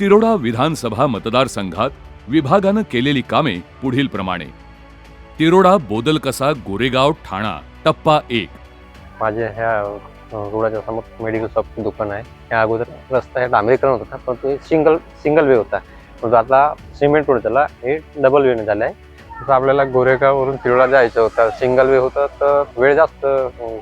तिरोडा विधानसभा मतदारसंघात विभागानं केलेली कामे पुढील प्रमाणे. तिरोडा बोदलकसा गोरेगाव ठाणा टप्पा एक. माझ्या ह्या रोडाच्या समोर मेडिकल शॉपचं दुकान आहे. या अगोदर रस्ता हे डांबरीकरण होता पण तो सिंगल सिंगल वे होता. पण आता सिमेंट रोड झाला हे डबल वेने झालं आहे जसं आपल्याला गोरेगाववरून तिरोडा जायचं होतं. सिंगल वे होतं तर वेळ जास्त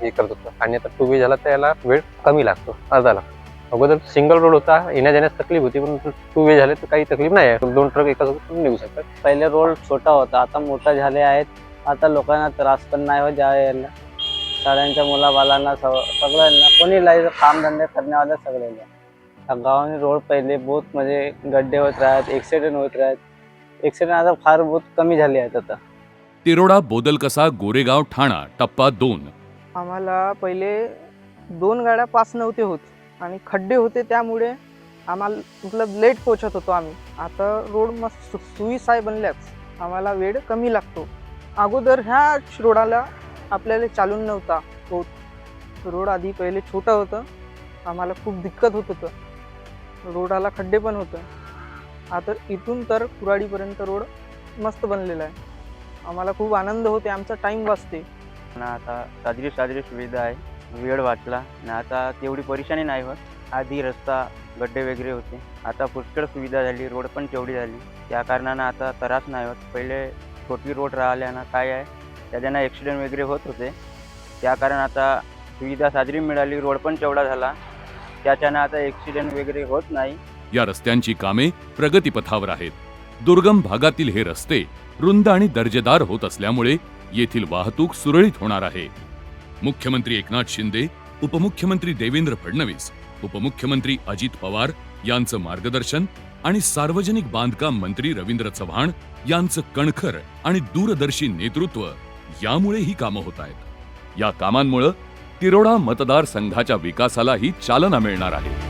हे करत होतं. आणि आता टू वे झाला त्याला वेळ कमी लागतो अर्धा लागतो. अगोदर सिंगल रोड होता येण्या जाण्यास तकलीफ होती पण टू वे झाले तर काही तकलीफ नाही आहे. दोन ट्रक एका निघू शकतात. पहिले रोड छोटा होता आता मोठा झाले आहेत. आता लोकांना त्रास पण नाही होत यायला शाळांच्या मुलाबालांना सग सगळ्यांना कोणी लाई कामधंदे करण्यावाल्या सगळ्यांना गावाने रोड पहिले बहुत म्हणजे गड्डे होत राहत ॲक्सिडेंट होत राहत. ॲक्सिडेंट आता फार बहुत कमी झाले आहेत आता. तिरोडा बोदलकसा गोरेगाव ठाणा टप्पा दोन. आम्हाला पहिले दोन गाड्या पास नव्हते होत. आणि खड्डे होते त्यामुळे आम्हाला मतलब लेट पोचत होतो आम्ही. आता रोड मस्त सु सुईसाय बनल्याच आम्हाला वेळ कमी लागतो. अगोदर ह्या रोडाला आपल्याला चालून नव्हता होत. रोड आधी पहिले छोटं होतं. आम्हाला खूप दिक्कत होत होतं. रोडाला खड्डे पण होतं. आता इथून तर कुराडीपर्यंत रोड मस्त बनलेला आहे. आम्हाला खूप आनंद होते आमचा टाईम वाचते आणि आता साजरी साजरी सुविधा आहे. वेळ वाचला आणि आता तेवढी परेशानी नाही होत. आधी रस्ता गड्डे वगैरे होते. आता पुष्कळ सुविधा झाली रोड पण तेवढी झाली. त्या कारणानं आता त्रास नाही होत. पहिले छोटी रोड राहिल्यानं काय आहे? त्याच्यानं ॲक्सिडेंट वगैरे होत होते. त्या कारण आता सुविधा साजरी मिळाली रोड पण तेवढा झाला. त्याच्यानं आता ॲक्सिडेंट वगैरे होत नाही. या रस्त्यांची कामे प्रगतीपथावर आहेत. दुर्गम भागातील हे रस्ते रुंद आणि दर्जेदार होत असल्यामुळे येथील वाहतूक सुरळीत होणार आहे. मुख्यमंत्री एकनाथ शिंदे उपमुख्यमंत्री देवेंद्र फडणवीस उपमुख्यमंत्री अजित पवार यांचं मार्गदर्शन आणि सार्वजनिक बांधकाम मंत्री रवींद्र चव्हाण यांचं कणखर आणि दूरदर्शी नेतृत्व यामुळे ही कामं होत आहेत. या कामांमुळे तिरोडा मतदारसंघाच्या विकासालाही चालना मिळणार आहे.